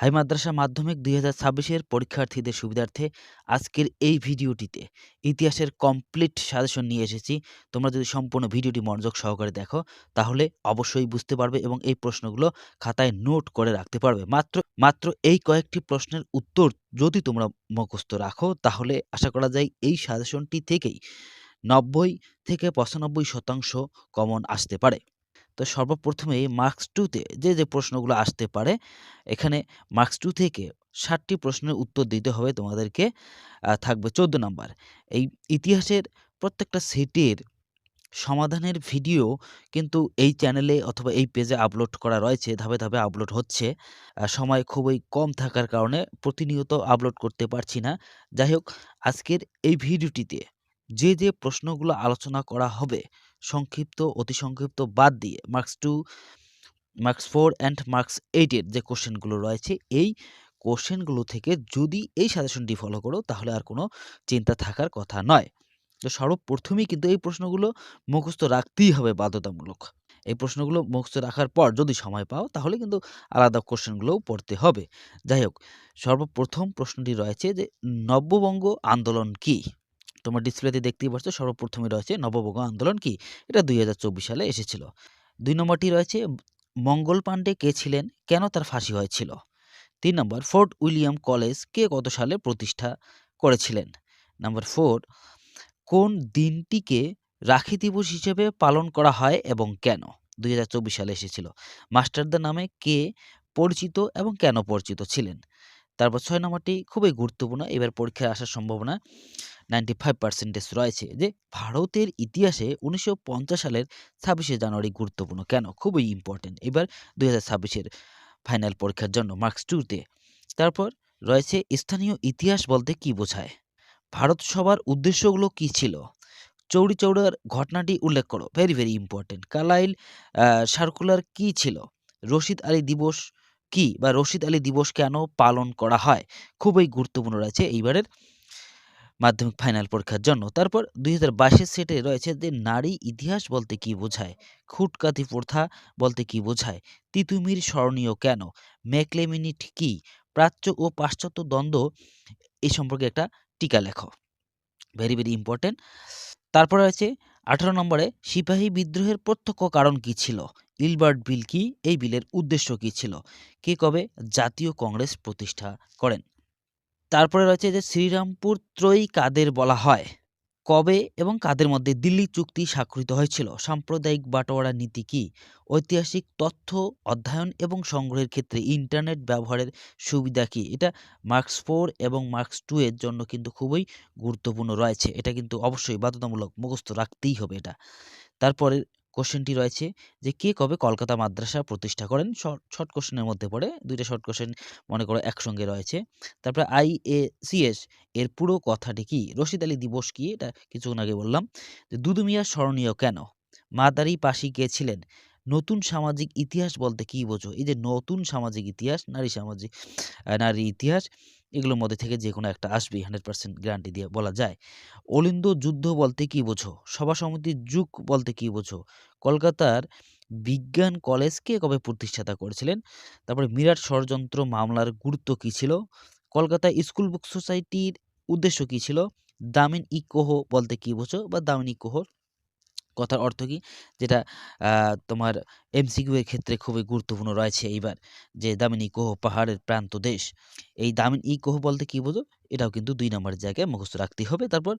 High মাদ্রাসা মাধ্যমিক দুই হাজার ছাব্বিশের পরীক্ষার্থীদের সুবিধার্থে আজকের এই ভিডিওটিতে ইতিহাসের কমপ্লিট সাজেশন নিয়ে এসেছি। তোমরা যদি সম্পূর্ণ ভিডিওটি মনোযোগ সহকারে দেখো, তাহলে অবশ্যই বুঝতে পারবে এবং এই প্রশ্নগুলো খাতায় নোট করে রাখতে পারবে। মাত্র মাত্র এই কয়েকটি প্রশ্নের উত্তর যদি তোমরা মুখস্থ রাখো, তাহলে আশা করা যায় এই সাজেশনটি থেকেই নব্বই থেকে পঁচানব্বই শতাংশ কমন আসতে পারে। তো সর্বপ্রথমেই মার্কস টুতে যে যে প্রশ্নগুলো আসতে পারে, এখানে মার্কস টু থেকে ষাটটি প্রশ্নের উত্তর দিতে হবে তোমাদেরকে থাকবে চোদ্দ নাম্বার। এই ইতিহাসের প্রত্যেকটা সেটের সমাধানের ভিডিও কিন্তু এই চ্যানেলে অথবা এই পেজে আপলোড করা রয়েছে, ধাপে ধাপে আপলোড হচ্ছে। সময় খুবই কম থাকার কারণে প্রতিনিয়ত আপলোড করতে পারছি না। যাই হোক, আজকের এই ভিডিওটিতে যে যে প্রশ্নগুলো আলোচনা করা হবে, সংক্ষিপ্ত, অতি সংক্ষিপ্ত বাদ দিয়ে marks two marks four and marks এইটের যে কোশ্চেনগুলো রয়েছে, এই কোশ্চেনগুলো থেকে যদি এই সাজেশনটি ফলো করো, তাহলে আর কোনো চিন্তা থাকার কথা নয়। তো সর্বপ্রথমেই কিন্তু এই প্রশ্নগুলো মুখস্থ রাখতেই হবে বাধ্যতামূলক। এই প্রশ্নগুলো মুখস্থ রাখার পর যদি সময় পাও, তাহলে কিন্তু আলাদা কোশ্চেনগুলোও পড়তে হবে। যাই হোক, সর্বপ্রথম প্রশ্নটি রয়েছে যে, নব্যবঙ্গ আন্দোলন কি? তোমার ডিসপ্লেতে দেখতেই পাচ্ছ সর্বপ্রথমে রয়েছে নববঙ্গ আন্দোলন কি? এটা দুই হাজার চব্বিশ সালে এসেছিল। দুই নম্বরটি রয়েছে মঙ্গল পাণ্ডে কে ছিলেন? কেন তার ফাঁসি হয়েছিল? তিন নম্বর, ফোর্ট উইলিয়াম কলেজ কে কত সালে প্রতিষ্ঠা করেছিলেন? নাম্বার ফোর, কোন দিনটিকে রাখি দিবস হিসেবে পালন করা হয় এবং কেন? দুই হাজার চব্বিশ সালে এসেছিল। মাস্টারদার নামে কে পরিচিত এবং কেন পরিচিত ছিলেন? তারপর ছয় নম্বরটি খুবই গুরুত্বপূর্ণ, এবার পরীক্ষায় আসার সম্ভাবনা। নাইনটি ফাইভ পার্সেন্টেজ রয়েছে যে ভারতের ইতিহাসে উনিশশো পঞ্চাশ সালের ছাব্বিশে জানুয়ারি গুরুত্বপূর্ণ কেন? খুবই ইম্পর্টেন্ট এবার দুই হাজার ছাব্বিশের ফাইনাল পরীক্ষার জন্য মার্কস টুতে তারপর রয়েছে স্থানীয় ইতিহাস বলতে কি বোঝায়? ভারত সভার উদ্দেশ্যগুলো কি ছিল? চৌরি চৌড়ার ঘটনাটি উল্লেখ করো। Very very important Carlyle circular কি ছিল? রশিদ আলী দিবস কি বা রশিদ আলী দিবস কেন পালন করা হয়? খুবই গুরুত্বপূর্ণ রয়েছে। এইবারের মাধ্যমিক ফাইনাল পরীক্ষার জন্য। তারপর দুই হাজার সেটে রয়েছে যে নারী ইতিহাস বলতে কি বোঝায় খুটকাতি প্রথা বলতে কি বোঝায়, তিতুমির স্মরণীয় কেন ম্যাকলেমিনিট কি, প্রাচ্য ও পাশ্চাত্য দ্বন্দ্ব এই সম্পর্কে একটা টিকা লেখো। Very very important. তারপর রয়েছে আঠারো নম্বরে, সিপাহী বিদ্রোহের প্রত্যক্ষ কারণ কি ছিল, ইলবার্ট বিল কি, এই বিলের উদ্দেশ্য কি ছিল, কে কবে জাতীয় কংগ্রেস প্রতিষ্ঠা করেন? তারপরে রয়েছে যে শ্রীরামপুর ত্রয়ী কাদের বলা হয়। কবে এবং কাদের মধ্যে দিল্লি চুক্তি স্বাক্ষরিত হয়েছিল? সাম্প্রদায়িক বাটোয়ারা নীতি কি? ঐতিহাসিক তথ্য অধ্যয়ন এবং সংগ্রহের ক্ষেত্রে ইন্টারনেট ব্যবহারের সুবিধা কি? এটা মার্কস ফোর এবং মার্কস টু এর জন্য কিন্তু খুবই গুরুত্বপূর্ণ রয়েছে। এটা কিন্তু অবশ্যই বাধ্যতামূলক মুখস্থ রাখতেই হবে এটা। তারপরে কোশ্চেনটি রয়েছে যে, কে কবে কলকাতা মাদ্রাসা প্রতিষ্ঠা করেন? শর্ট কোশ্চেনের মধ্যে পড়ে দুইটা শর্ট কোশ্চেন মনে করো একসঙ্গে রয়েছে। তারপরে আই এ সিএস এর পুরো কথাটি কি? রশিদ আলী দিবস কি? এটা কিছুক্ষণ আগে বললাম। যে, দুদু মিয়া স্মরণীয় কেন? মাদারি পাশি কে ছিলেন? নতুন সামাজিক ইতিহাস বলতে কি বোঝো? এই যে, নতুন সামাজিক ইতিহাস, নারী সামাজিক নারী ইতিহাস এগুলোর মধ্যে থেকে যে কোনো একটা আসবে হান্ড্রেড পার্সেন্ট গ্যারান্টি দিয়ে বলা যায়। অলিন্দ যুদ্ধ বলতে কি বোঝো? সভা সমিতির যুগ বলতে কি বোঝো? কলকাতার বিজ্ঞান কলেজকে কবে প্রতিষ্ঠাতা করেছিলেন? তারপরে মিরাট ষড়যন্ত্র মামলার গুরুত্ব কী ছিল? কলকাতা স্কুল বুক সোসাইটির উদ্দেশ্য কী ছিল? দামিন ইকোহ বলতে কী বোঝো বা দামিন ইকোহর কথার অর্থ কী? যেটা তোমার এমসিকিউ এর ক্ষেত্রে খুবই গুরুত্বপূর্ণ রয়েছে এইবার যে দামিনী কোহ পাহাড়ের প্রান্ত দেশ। এই দামিন কোহ বলতে কী বোঝো? এটাও কিন্তু দুই নম্বরের জায়গায় মুখস্থ রাখতে হবে। তারপর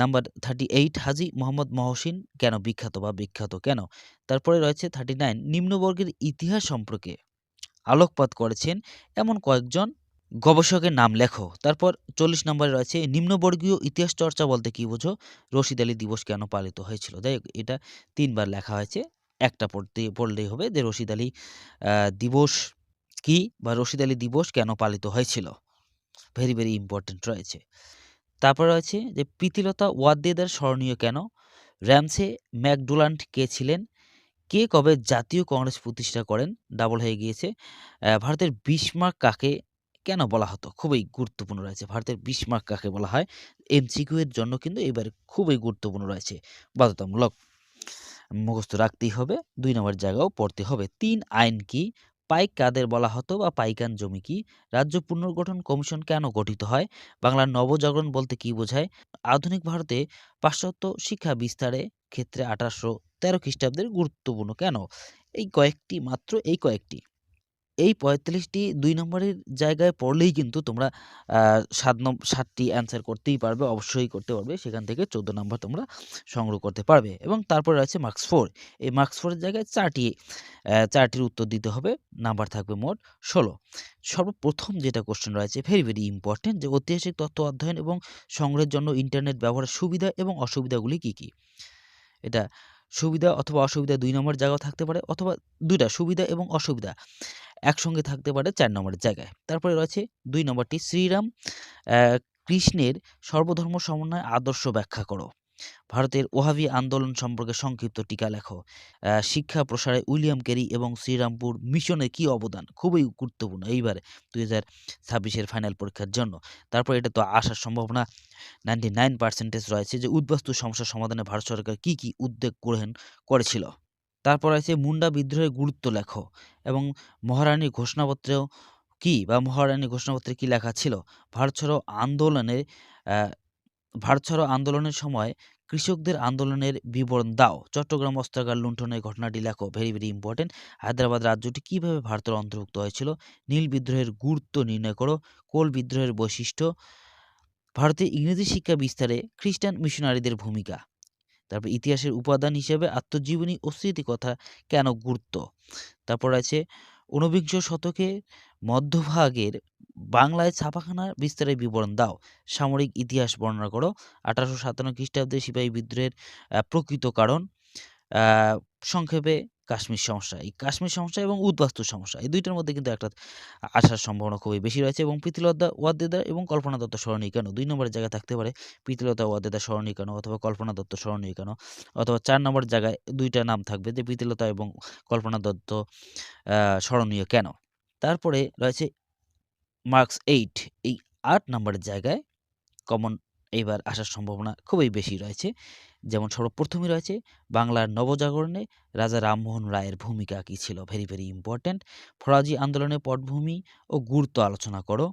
number thirty eight Haji Mohammad Mohsin, কেন বিখ্যাত বা বিখ্যাত কেন? তারপরে রয়েছে থার্টি নাইন নিম্নবর্গের ইতিহাস সম্পর্কে আলোকপাত করেছেন এমন কয়েকজন গবেষকের নাম লেখো। তারপর চল্লিশ নম্বরে রয়েছে, নিম্নবর্গীয় ইতিহাস চর্চা বলতে কি বোঝো? রশিদ আলী দিবস কেন পালিত হয়েছিল? যাই এটা তিনবার লেখা হয়েছে, একটা পড়তে, পড়লেই হবে যে রশিদ আলী দিবস কি বা রশিদ আলী দিবস কেন পালিত হয়েছিল? ভেরি ভেরি ইম্পর্টেন্ট রয়েছে। তারপর রয়েছে যে প্রীতিলতা ওয়াদ্দেদার স্মরণীয় কেন? র্যামসে ম্যাকডোনাল্ড কে ছিলেন? কে কবে জাতীয় কংগ্রেস প্রতিষ্ঠা করেন? ডাবল হয়ে গিয়েছে। ভারতের বিসমার্ক কাকে কেন বলা হতো? খুবই গুরুত্বপূর্ণ রয়েছে। ভারতের বিসমার্ক কাকে বলা হয়? এমসিকিউ এর জন্য কিন্তু এবার খুবই গুরুত্বপূর্ণ রয়েছে। বাধ্যতামূলক মুখস্থ রাখতেই হবে, দুই নম্বর জায়গাও পড়তে হবে। তিন আইন কি? পাইক কাদের বলা হতো বা পাইকান জমি কি? রাজ্য পুনর্গঠন কমিশন কেন গঠিত হয়? বাংলার নবজাগরণ বলতে কি বোঝায়? আধুনিক ভারতে পাশ্চাত্য শিক্ষা বিস্তারে ক্ষেত্রে আঠারোশো তেরো খ্রিস্টাব্দের গুরুত্বপূর্ণ কেন? এই কয়েকটি, মাত্র এই কয়েকটি। এই পঁয়তাল্লিশটি দুই নম্বরের জায়গায় পড়লেই কিন্তু তোমরা সাত নম, সাতটি অ্যান্সার করতেই পারবে, অবশ্যই করতে পারবে। সেখান থেকে চোদ্দ নম্বর তোমরা সংগ্রহ করতে পারবে। এবং তারপরে রয়েছে মার্কস ফোর এই মার্কস ফোরের জায়গায় চারটি চারটির উত্তর দিতে হবে। নাম্বার থাকবে মোট ষোলো। সর্বপ্রথম যেটা কোশ্চেন রয়েছে ভেরি ভেরি ইম্পর্টেন্ট যে ঐতিহাসিক তথ্য অধ্যয়ন এবং সংগ্রহের জন্য ইন্টারনেট ব্যবহারের সুবিধা এবং অসুবিধাগুলি কী কী? এটা সুবিধা অথবা অসুবিধা দুই নম্বর জায়গাও থাকতে পারে, অথবা দুইটা, সুবিধা এবং অসুবিধা। একসঙ্গে থাকতে পারে চার নম্বরের জায়গায়। তারপরে রয়েছে দুই নম্বরটি, শ্রীরাম কৃষ্ণের সর্বধর্ম সমন্বয় আদর্শ ব্যাখ্যা করো। ভারতের ওহাবি আন্দোলন সম্পর্কে সংক্ষিপ্ত টিকা লেখো। শিক্ষা প্রসারে উইলিয়াম ক্যারি এবং শ্রীরামপুর মিশনের কী অবদান? খুবই গুরুত্বপূর্ণ এইবার দুই হাজার ছাব্বিশের ফাইনাল পরীক্ষার জন্য। তারপর এটা তো আসার সম্ভাবনা। নাইনটি নাইন পার্সেন্টেজ রয়েছে যে উদ্বাস্তু সমস্যা সমাধানে ভারত সরকার কী কী উদ্যোগ গ্রহণ করেছিল। তারপর আছে মুন্ডা বিদ্রোহের গুরুত্ব লেখো এবং মহারানীর ঘোষণাপত্রেও কি বা মহারানীর ঘোষণাপত্রে কি লেখা ছিল? ভারত ছাড়ো আন্দোলনের ভারত ছাড়ো আন্দোলনের সময় কৃষকদের আন্দোলনের বিবরণ দাও। চট্টগ্রাম অস্ত্রাগার লুণ্ঠনের ঘটনাটি লেখো ভেরি ভেরি ইম্পর্টেন্ট হায়দ্রাবাদ রাজ্যটি কীভাবে ভারতের অন্তর্ভুক্ত হয়েছিল? নীল বিদ্রোহের গুরুত্ব নির্ণয় করো, কোল বিদ্রোহের বৈশিষ্ট্য। ভারতে ইংরেজি শিক্ষা বিস্তারে খ্রিস্টান মিশনারিদের ভূমিকা। তারপর ইতিহাসের উপাদান হিসেবে আত্মজীবনী ও স্মৃতিকথা কেন গুরুত্ব? তারপর আছে ঊনবিংশ শতকে মধ্যভাগের বাংলায় ছাপাখানার বিস্তারের বিবরণ দাও। সামরিক ইতিহাস বর্ণনা করো। আঠারোশো সাতান্ন খ্রিস্টাব্দে সিপাহী বিদ্রোহের প্রকৃত কারণ সংক্ষেপে কাশ্মীর সমস্যা। এই কাশ্মীর সমস্যা এবং উদ্বাস্তু সমস্যা, এই দুইটার মধ্যে কিন্তু একটা আসার সম্ভাবনা খুবই বেশি রয়েছে এবং প্রীতিলতা ওয়াদ্দেদার এবং কল্পনা দত্ত স্মরণীয় কেন দুই নম্বরের জায়গায় থাকতে পারে প্রীতিলতা ওয়াদ্দেদার স্মরণীয় কেন অথবা কল্পনা দত্ত স্মরণীয় কেন অথবা চার নম্বরের জায়গায় দুইটা নাম থাকবে যে প্রীতিলতা এবং কল্পনা দত্ত স্মরণীয় কেন তারপরে রয়েছে মার্কস এইট, এই আট নম্বরের জায়গায় কমন এইবার আসার সম্ভাবনা খুবই বেশি রয়েছে। যেমন সর্বপ্রথমই রয়েছে বাংলার নবজাগরণে রাজা রামমোহন রায়ের ভূমিকা কী ছিল? ভেরি ভেরি ইম্পর্ট্যান্ট ফরাজি আন্দোলনের পটভূমি ও গুরুত্ব আলোচনা করো।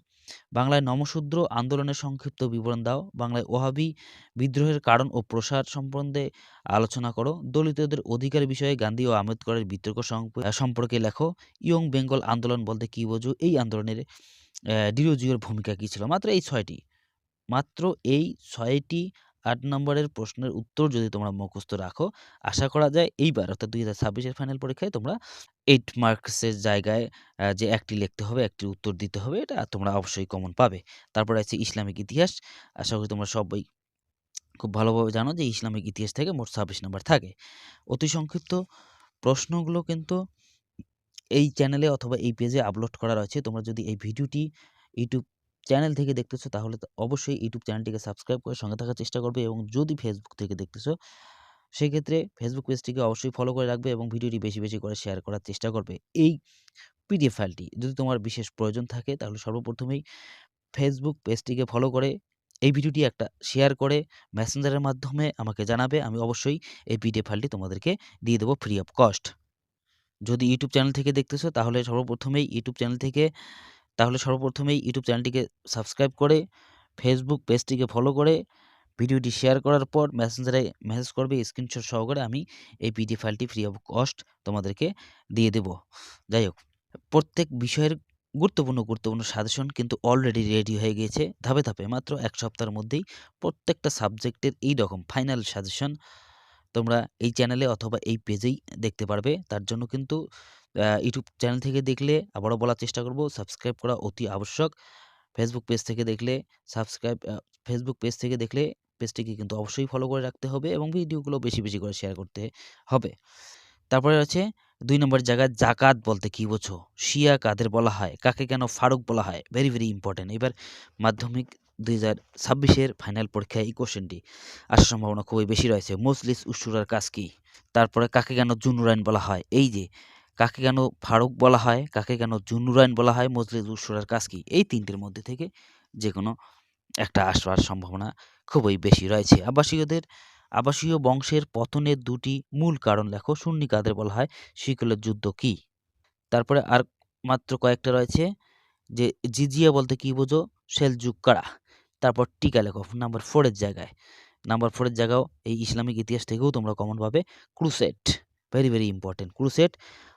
বাংলায় নমশূদ্র আন্দোলনের সংক্ষিপ্ত বিবরণ দাও। বাংলায় ওহাবি বিদ্রোহের কারণ ও প্রসার সম্বন্ধে আলোচনা করো। দলিতদের অধিকার বিষয়ে গান্ধী ও আম্বেদকরের বিতর্ক সম্পর্কে লেখো। ইয়ং বেঙ্গল আন্দোলন বলতে কী বোঝো? এই আন্দোলনের ডিরোজিওর ভূমিকা কী ছিল? মাত্র এই ছয়টি। মাত্র এই ছয়টি আট নম্বরের প্রশ্নের উত্তর যদি তোমরা মুখস্থ রাখো, আশা করা যায় এইবার অর্থাৎ দুই হাজার ছাব্বিশের ফাইনাল পরীক্ষায় তোমরা এইট মার্কসের জায়গায় যে একটি লিখতে হবে, একটি উত্তর দিতে হবে, এটা তোমরা অবশ্যই কমন পাবে। তারপরে আছে ইসলামিক ইতিহাস। আশা করি তোমরা সবাই খুব ভালোভাবে জানো যে ইসলামিক ইতিহাস থেকে মোট ছাব্বিশ নম্বর থাকে। অতি সংক্ষিপ্ত প্রশ্নগুলো কিন্তু এই চ্যানেলে অথবা এই পেজে আপলোড করা রয়েছে। তোমরা যদি এই ভিডিওটি ইউটিউব চ্যানেল থেকে দেখতেছো তাহলে অবশ্যই ইউটিউব চ্যানেলটিকে সাবস্ক্রাইব করে সঙ্গে থাকার চেষ্টা করবে এবং যদি ফেসবুক থেকে দেখতেছো, সেক্ষেত্রে ফেসবুক পেজটিকে অবশ্যই ফলো করে রাখবে এবং ভিডিওটি বেশি বেশি করে শেয়ার করার চেষ্টা করবে। এই পিডিএফ ফাইলটি যদি তোমার বিশেষ প্রয়োজন থাকে, তাহলে সর্বপ্রথমেই ফেসবুক পেজটিকে ফলো করে, এই ভিডিওটি একটা শেয়ার করে মেসেঞ্জারের মাধ্যমে আমাকে জানাবে, আমি অবশ্যই এই পিডিএফ ফাইলটি তোমাদেরকে দিয়ে দেবো ফ্রি অফ কস্ট যদি ইউটিউব চ্যানেল থেকে দেখতেছো, তাহলে সর্বপ্রথমেই ইউটিউব চ্যানেল থেকে তাহলে সর্বপ্রথমেই ইউটিউব চ্যানেলটিকে সাবস্ক্রাইব করে ফেসবুক পেজটিকে ফলো করে, ভিডিওটি শেয়ার করার পর মেসেঞ্জারে মেসেজ করবে স্ক্রিনশট সহকারে আমি এই পিডি ফাইলটি ফ্রি অফ কস্ট তোমাদেরকে দিয়ে দেব। যাই হোক, প্রত্যেক বিষয়ের গুরুত্বপূর্ণ গুরুত্বপূর্ণ সাজেশন কিন্তু অলরেডি রেডি হয়ে গিয়েছে, ধাপে ধাপে মাত্র এক সপ্তাহের মধ্যেই প্রত্যেকটা সাবজেক্টের এই রকম ফাইনাল সাজেশন তোমরা এই চ্যানেলে অথবা এই পেজেই দেখতে পারবে। তার জন্য কিন্তু ইউটিউব চ্যানেল থেকে দেখলে আবারও বলার চেষ্টা করব। সাবস্ক্রাইব করা অতি আবশ্যক। ফেসবুক পেজ থেকে দেখলে সাবস্ক্রাইব ফেসবুক পেজ থেকে দেখলে পেজটিকে কিন্তু অবশ্যই ফলো করে রাখতে হবে এবং ভিডিওগুলো বেশি বেশি করে শেয়ার করতে হবে। তারপরে আছে দুই নম্বর জায়গায় জাকাত বলতে কী বোঝো? শিয়া কাদের বলা হয়? কাকে কেন ফারুক বলা হয়? ভেরি ভেরি ইম্পর্টেন্ট এবার মাধ্যমিক দুই হাজার ছাব্বিশের ফাইনাল পরীক্ষায় এই কোশ্চেনটি আসার সম্ভাবনা খুবই বেশি রয়েছে। মজলিস উসুরার কাজ কি? তারপরে কাকে কেন জুনুরাইন বলা হয়? এই যে কাকে কেন ফারুক বলা হয়, কাকে কেন জুনুরাইন বলা হয়, মজলিস উসুরার কাজ কি? এই তিনটির মধ্যে থেকে যে কোনো একটা আসবার সম্ভাবনা খুবই বেশি রয়েছে। আবাসীয়দের, আবাসীয় বংশের পতনের দুটি মূল কারণ লেখো। সুন্নি কাদের বলা হয়, শিকলের যুদ্ধ কি? তারপরে আর মাত্র কয়েকটা রয়েছে, যে জিজিয়া বলতে কি বোঝো? সেলজুক কারা? তারপর টিকা লেখো, নাম্বার ফোরের জায়গায়। নাম্বার ফোরের জায়গাও এই ইসলামিক ইতিহাস থেকেও তোমরা কমন পাবে। Crusade very very important crusade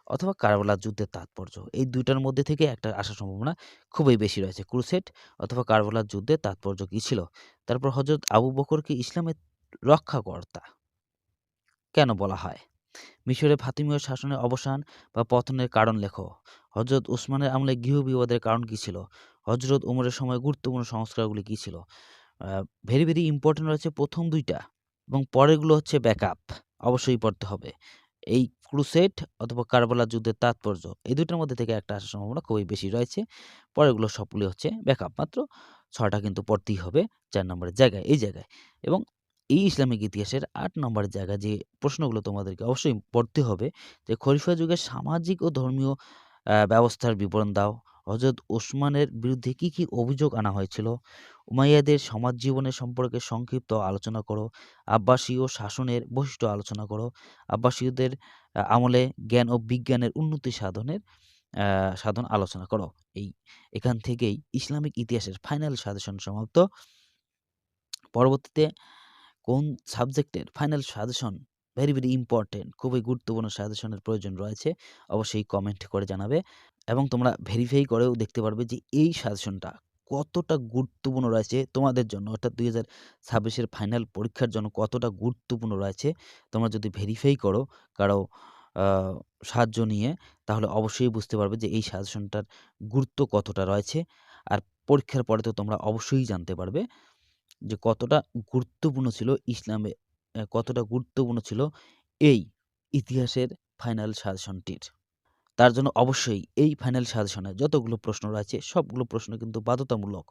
অথবা কারবালার যুদ্ধের তাৎপর্য। এই দুইটার মধ্যে থেকে একটা আসার সম্ভাবনা খুবই বেশি রয়েছে ক্রুসেট অথবা কারবালার যুদ্ধের তাৎপর্য কী ছিল? তারপর হজরত আবু বকরকে ইসলামের রক্ষাকর্তা কেন বলা হয়? মিশরে ফাতিমীয় শাসনের অবসান বা পতনের কারণ লেখো। হজরত উসমানের আমলে গৃহ বিবাদের কারণ কী ছিল? হজরত উমরের সময় গুরুত্বপূর্ণ সংস্কারগুলি কী ছিল? ভেরি ভেরি ইম্পর্টেন্ট রয়েছে প্রথম দুইটা এবং পরেরগুলো হচ্ছে ব্যাকআপ অবশ্যই পড়তে হবে। এই ক্রুসেট অথবা কারবালা যুদ্ধের তাৎপর্য, এই দুটোর মধ্যে থেকে একটা আসার সম্ভাবনা খুবই বেশি রয়েছে। পরেরগুলো সবগুলি হচ্ছে ব্যাকআপ, মাত্র ছটা কিন্তু পড়তেই হবে চার নম্বরের জায়গায়, এই জায়গায়। এবং এই ইসলামিক ইতিহাসের আট নম্বর জায়গা যে প্রশ্নগুলো তোমাদেরকে অবশ্যই পড়তে হবে যে খরিফা যুগের সামাজিক ও ধর্মীয় ব্যবস্থার বিবরণ দাও হজরত ওসমানের বিরুদ্ধে কি কি অভিযোগ আনা হয়েছিল? উমাইয়াদের সমাজ জীবনের সম্পর্কে সংক্ষিপ্ত আলোচনা করো, আব্বাসীয় শাসনের বৈশিষ্ট্য আলোচনা করো, আব্বাসীয়দের আমলে জ্ঞান ও বিজ্ঞানের উন্নতি সাধনের সাধন আলোচনা করো। এই, এখান থেকেই ইসলামিক ইতিহাসের ফাইনাল সাজেশন সমাপ্ত। পরবর্তীতে কোন সাবজেক্টের final suggestion very very important খুবই গুরুত্বপূর্ণ সাজেশনের প্রয়োজন রয়েছে, অবশ্যই কমেন্ট করে জানাবে। এবং তোমরা ভেরিফাই করেও দেখতে পারবে যে এই সাজেশনটা কতটা গুরুত্বপূর্ণ রয়েছে তোমাদের জন্য। অর্থাৎ দুই হাজার ছাব্বিশের ফাইনাল পরীক্ষার জন্য কতটা গুরুত্বপূর্ণ রয়েছে তোমরা যদি ভেরিফাই করো কারও সাহায্য নিয়ে, তাহলে অবশ্যই বুঝতে পারবে যে এই সাজেশনটার গুরুত্ব কতটা রয়েছে। আর পরীক্ষার পরে তো তোমরা অবশ্যই জানতে পারবে যে কতটা গুরুত্বপূর্ণ ছিল ইসলামে কতটা গুরুত্বপূর্ণ ছিল এই ইতিহাসের ফাইনাল সাজেশনটির তার জন্য অবশ্যই এই ফাইনাল সাজেশনে যতগুলো প্রশ্ন রয়েছে, সবগুলো প্রশ্ন কিন্তু বাধ্যতামূলক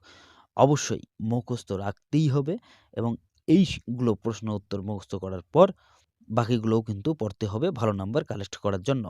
অবশ্যই মুখস্থ রাখতেই হবে এবং এইগুলো প্রশ্ন উত্তর মুখস্থ করার পর বাকিগুলোও কিন্তু পড়তে হবে ভালো নাম্বার কালেক্ট করার জন্য।